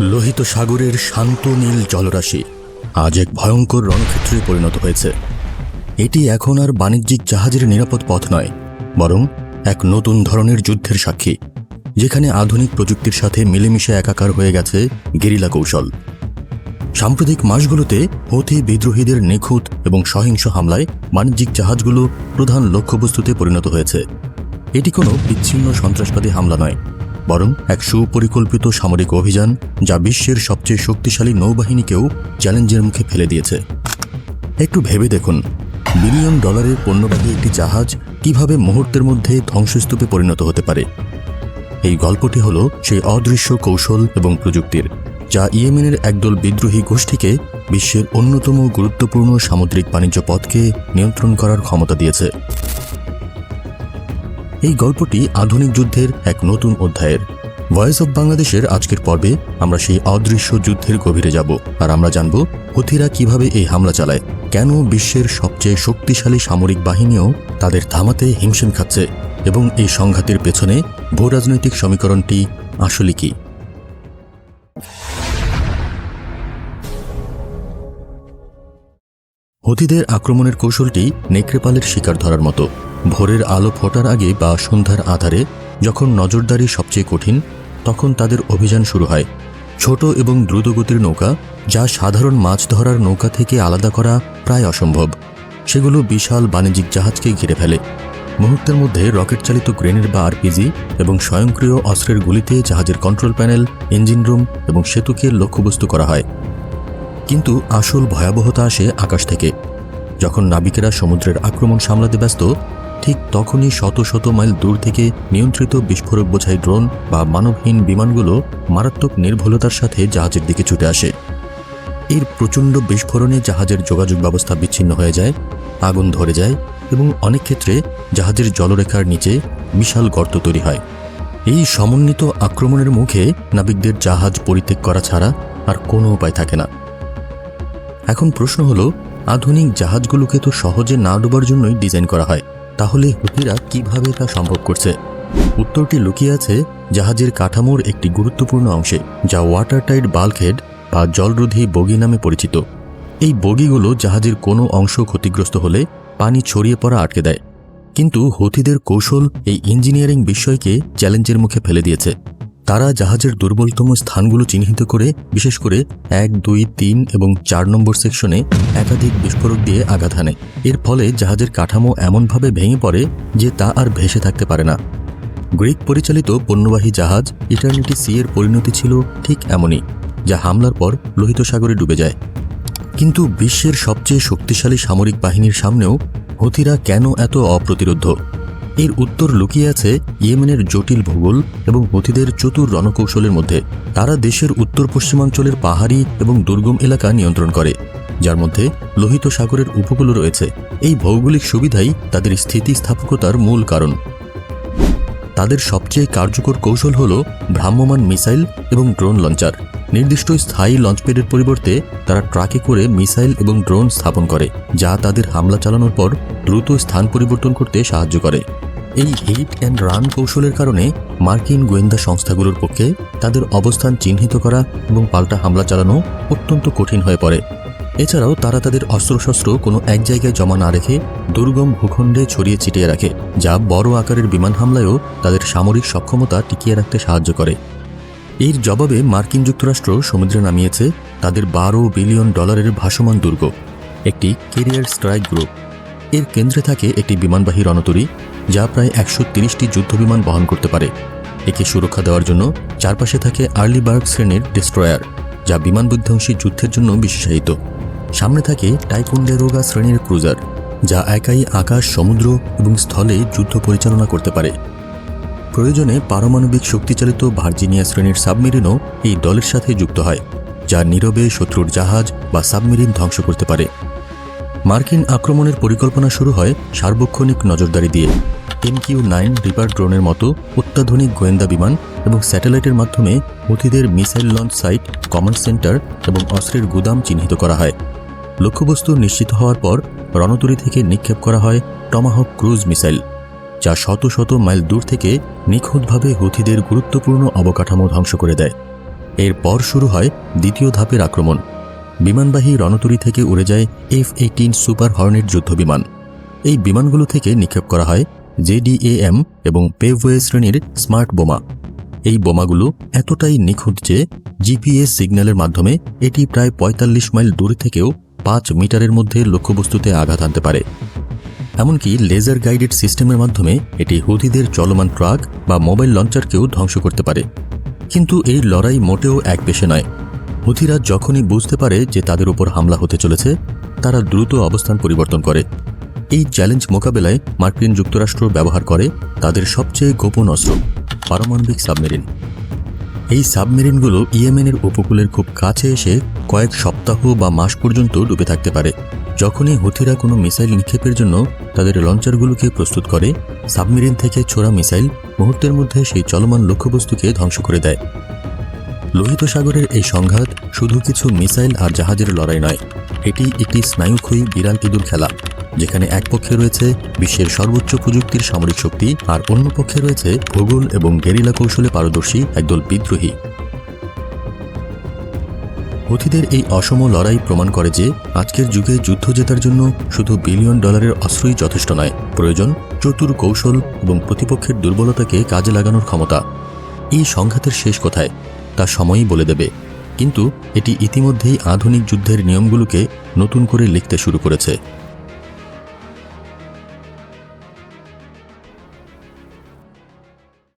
লোহিত সাগরের শান্ত নীল জলরাশি আজ এক ভয়ঙ্কর রণক্ষেত্রে পরিণত হয়েছে। এটি এখন আর বাণিজ্যিক জাহাজের নিরাপদ পথ নয়, বরং এক নতুন ধরনের যুদ্ধের সাক্ষী, যেখানে আধুনিক প্রযুক্তির সাথে মিলেমিশে একাকার হয়ে গেছে গেরিলা কৌশল। সাম্প্রতিক মাসগুলোতে হথি বিদ্রোহীদের নিখুঁত এবং সহিংস হামলায় বাণিজ্যিক জাহাজগুলো প্রধান লক্ষ্যবস্তুতে পরিণত হয়েছে। এটি কোনো বিচ্ছিন্ন সন্ত্রাসবাদী হামলা নয় বরং এক সুপরিকল্পিত সামরিক অভিযান যা বিশ্বের সবচেয়ে শক্তিশালী নৌবাহিনীকেও চ্যালেঞ্জের মুখে ফেলে দিয়েছে। একটু ভেবে দেখুন, বিলিয়ন ডলারের পণ্যবাহী একটি জাহাজ কীভাবে মুহূর্তের মধ্যে ধ্বংসস্তূপে পরিণত হতে পারে? এই গল্পটি হল সেই অদৃশ্য কৌশল এবং প্রযুক্তির, যা ইয়েমেনের একদল বিদ্রোহী গোষ্ঠীকে বিশ্বের অন্যতম গুরুত্বপূর্ণ সামুদ্রিক বাণিজ্য পথকে নিয়ন্ত্রণ করার ক্ষমতা দিয়েছে। এই গল্পটি আধুনিক যুদ্ধের এক নতুন অধ্যায়ের। ভয়েস অব বাংলাদেশের আজকের পর্বে আমরা সেই অদৃশ্য যুদ্ধের গভীরে যাব আর আমরা জানব হুথিরা কীভাবে এই হামলা চালায়, কেন বিশ্বের সবচেয়ে শক্তিশালী সামরিক বাহিনীও তাদের থামাতে হিমশিম খাচ্ছে এবং এই সংঘাতের পেছনে ভূরাজনৈতিক সমীকরণটি আসলে কি? হুতিদের আক্রমণের কৌশলটি নেকড়েপালের শিকার ধরার মতো। ভোরের আলো ফোটার আগে বা সন্ধ্যার আধারে যখন নজরদারি সবচেয়ে কঠিন, তখন তাদের অভিযান শুরু হয়। ছোট এবং দ্রুতগতির নৌকা, যা সাধারণ মাছ ধরার নৌকা থেকে আলাদা করা প্রায় অসম্ভব। সেগুলো বিশাল বাণিজ্যিক জাহাজকে ঘিরে ফেলে। মুহূর্তের মধ্যে রকেট চালিত গ্রেনেড বা আরপিজি এবং স্বয়ংক্রিয় অস্ত্রের গুলিতে জাহাজের কন্ট্রোল প্যানেল, ইঞ্জিন রুম এবং সেতুকে লক্ষ্যবস্তু করা হয়। কিন্তু আসল ভয়াবহতা আসে আকাশ থেকে। যখন নাবিকেরা সমুদ্রের আক্রমণ সামলাতে ব্যস্ত ঠিক তখনই শত শত মাইল দূর থেকে নিয়ন্ত্রিত বিস্ফোরক বোঝাই ড্রোন বা মানবহীন বিমানগুলো মারাত্মক নির্ভুলতার সাথে জাহাজের দিকে ছুটে আসে। এর প্রচণ্ড বিস্ফোরণে জাহাজের যোগাযোগ ব্যবস্থা বিচ্ছিন্ন হয়ে যায়, আগুন ধরে যায় এবং অনেক ক্ষেত্রে জাহাজের জলরেখার নিচে বিশাল গর্ত তৈরি হয়। এই সমন্বিত আক্রমণের মুখে নাবিকদের জাহাজ পরিত্যাগ করা ছাড়া আর কোনো উপায় থাকে না। এখন প্রশ্ন হলো, আধুনিক জাহাজগুলোকে তো সহজে না ডোবার জন্যই ডিজাইন করা হয়। তাহলে হুতিরা কীভাবে তা সম্ভব করছে? উত্তরটি লুকিয়ে আছে জাহাজের কাঠামোর একটি গুরুত্বপূর্ণ অংশে, যা ওয়াটার টাইট বাল্কহেড বা জলরোধী বগি নামে পরিচিত। এই বগিগুলো জাহাজের কোনো অংশ ক্ষতিগ্রস্ত হলে পানি ছড়িয়ে পড়া আটকে দেয়। কিন্তু হথিদের কৌশল এই ইঞ্জিনিয়ারিং বিষয়কে চ্যালেঞ্জের মুখে ফেলে দিয়েছে। তারা জাহাজের দুর্বলতম স্থানগুলো চিহ্নিত করে, বিশেষ করে এক, দুই, তিন এবং চার নম্বর সেকশনে একাধিক বিস্ফোরক দিয়ে আঘাত হানে। এর ফলে জাহাজের কাঠামো এমনভাবে ভেঙে পড়ে যে তা আর ভেসে থাকতে পারে না। গ্রিক পরিচালিত পণ্যবাহী জাহাজ ইটার্নিটি সি এর পরিণতি ছিল ঠিক এমনই, যা হামলার পর লোহিত সাগরে ডুবে যায়। কিন্তু বিশ্বের সবচেয়ে শক্তিশালী সামরিক বাহিনীর সামনেও হথিরা কেন এত অপ্রতিরোধ্য এর উত্তর লুকিয়ে আছে ইয়েমেনের জটিল ভূগোল এবং হথিদের চতুর রণকৌশলের মধ্যে। তারা দেশের উত্তর পশ্চিমাঞ্চলের পাহাড়ি এবং দুর্গম এলাকা নিয়ন্ত্রণ করে, যার মধ্যে লোহিত সাগরের উপকূল রয়েছে। এই ভৌগোলিক সুবিধাই তাদের স্থিতিস্থাপকতার মূল কারণ। তাদের সবচেয়ে কার্যকর কৌশল হল ভ্রাম্যমান মিসাইল এবং ড্রোন লঞ্চার। নির্দিষ্ট স্থায়ী লঞ্চপ্যাডের পরিবর্তে তারা ট্রাকে করে মিসাইল এবং ড্রোন স্থাপন করে, যা তাদের হামলা চালানোর পর দ্রুত স্থান পরিবর্তন করতে সাহায্য করে। এই হিট অ্যান্ড রান কৌশলের কারণে মার্কিন গোয়েন্দা সংস্থাগুলোর পক্ষে তাদের অবস্থান চিহ্নিত করা এবং পাল্টা হামলা চালানো অত্যন্ত কঠিন হয়ে পড়ে। এছাড়াও তারা তাদের অস্ত্রশস্ত্র কোনো এক জায়গায় জমা না রেখে দুর্গম ভূখণ্ডে ছড়িয়ে ছিটিয়ে রাখে, যা বড় আকারের বিমান হামলায়ও তাদের সামরিক সক্ষমতা টিকিয়ে রাখতে সাহায্য করে। এর জবাবে মার্কিন যুক্তরাষ্ট্র সমুদ্রে নামিয়েছে তাদের বারো বিলিয়ন ডলারের ভাসমান দুর্গ, একটি কেরিয়ার স্ট্রাইক গ্রুপ এর কেন্দ্রে থাকে একটি বিমানবাহী রণতরী, যা প্রায় একশো তিরিশটি যুদ্ধবিমান বহন করতে পারে। একে সুরক্ষা দেওয়ার জন্য চারপাশে থাকে আর্লিবার্গ শ্রেণির ডিস্ট্রয়ার, যা বিমান বিধ্বংসী যুদ্ধের জন্য বিশেষায়িত। সামনে থাকে টাইকুন্ডেরোগা শ্রেণির ক্রুজার, যা একাই আকাশ, সমুদ্র এবং স্থলে যুদ্ধ পরিচালনা করতে পারে। প্রয়োজনে পারমাণবিক শক্তিচালিত ভার্জিনিয়া শ্রেণির সাবমেরিনও এই দলের সাথে যুক্ত হয়, যা নীরবে শত্রুর জাহাজ বা সাবমেরিন ধ্বংস করতে পারে। মার্কিন আক্রমণের পরিকল্পনা শুরু হয় সার্বক্ষণিক নজরদারি দিয়ে। এমকিউ নাইন রিপার ড্রোনের মতো অত্যাধুনিক গোয়েন্দা বিমান এবং স্যাটেলাইটের মাধ্যমে হুথিদের missile launch site, command centre এবং অস্ত্রের গুদাম চিহ্নিত করা হয়। লক্ষ্যবস্তু নিশ্চিত হওয়ার পর রণতরী থেকে নিক্ষেপ করা হয় টমাহক ক্রুজ মিসাইল, যা শত শত মাইল দূর থেকে নিখুঁতভাবে হুথিদের গুরুত্বপূর্ণ অবকাঠামো ধ্বংস করে দেয়। এরপর শুরু হয় দ্বিতীয় ধাপের আক্রমণ। বিমানবাহী রণতরী থেকে উড়ে যায় এফ এইটিন সুপার হর্নেট যুদ্ধবিমান। এই বিমানগুলো থেকে নিক্ষেপ করা হয় জেডিএএম এবং পেভওয়ে শ্রেণির স্মার্ট বোমা। এই বোমাগুলো এতটাই নিখুঁত যে জিপিএস সিগন্যালের মাধ্যমে এটি প্রায় ৪৫ মাইল দূর থেকেও পাঁচ মিটারের মধ্যে লক্ষ্যবস্তুতে আঘাত আনতে পারে। এমনকি লেজার গাইডেড সিস্টেমের মাধ্যমে এটি হুদিদের চলমান ট্রাক বা মোবাইল লঞ্চারকেও ধ্বংস করতে পারে। কিন্তু এই লড়াই মোটেও এক পেশে নয়। হুথিরা যখনই বুঝতে পারে যে তাদের উপর হামলা হতে চলেছে, তারা দ্রুত অবস্থান পরিবর্তন করে। এই চ্যালেঞ্জ মোকাবেলায় মার্কিন যুক্তরাষ্ট্র ব্যবহার করে তাদের সবচেয়ে গোপন অস্ত্র, পারমাণবিক সাবমেরিন। এই সাবমেরিনগুলো ইয়েমেনের উপকূলের খুব কাছে এসে কয়েক সপ্তাহ বা মাস পর্যন্ত ডুবে থাকতে পারে। যখনই হুথিরা কোনো মিসাইল নিক্ষেপের জন্য তাদের লঞ্চারগুলোকে প্রস্তুত করে, সাবমেরিন থেকে ছোড়া মিসাইল মুহূর্তের মধ্যে সেই চলমান লক্ষ্যবস্তুকে ধ্বংস করে দেয়। লোহিত সাগরের এই সংঘাত শুধু কিছু মিসাইল আর জাহাজের লড়াই নয়, এটি একটি স্নায়ুক্ষয়ী বিড়াল ইঁদুর খেলা, যেখানে এক পক্ষে রয়েছে বিশ্বের সর্বোচ্চ প্রযুক্তির সামরিক শক্তি আর অন্য পক্ষে রয়েছে ভূগোল এবং গেরিলা কৌশলে পারদর্শী একদল বিদ্রোহী। হুথিদের এই অসম লড়াই প্রমাণ করে যে আজকের যুগে যুদ্ধ জেতার জন্য শুধু বিলিয়ন ডলারের অস্ত্রই যথেষ্ট নয়, প্রয়োজন চতুর কৌশল এবং প্রতিপক্ষের দুর্বলতাকে কাজে লাগানোর ক্ষমতা। এই সংঘাতের শেষ কোথায়? তা সময়ই বলে দেবে। কিন্তু এটি ইতিমধ্যেই আধুনিক যুদ্ধের নিয়মগুলোকে নতুন করে লিখতে শুরু করেছে।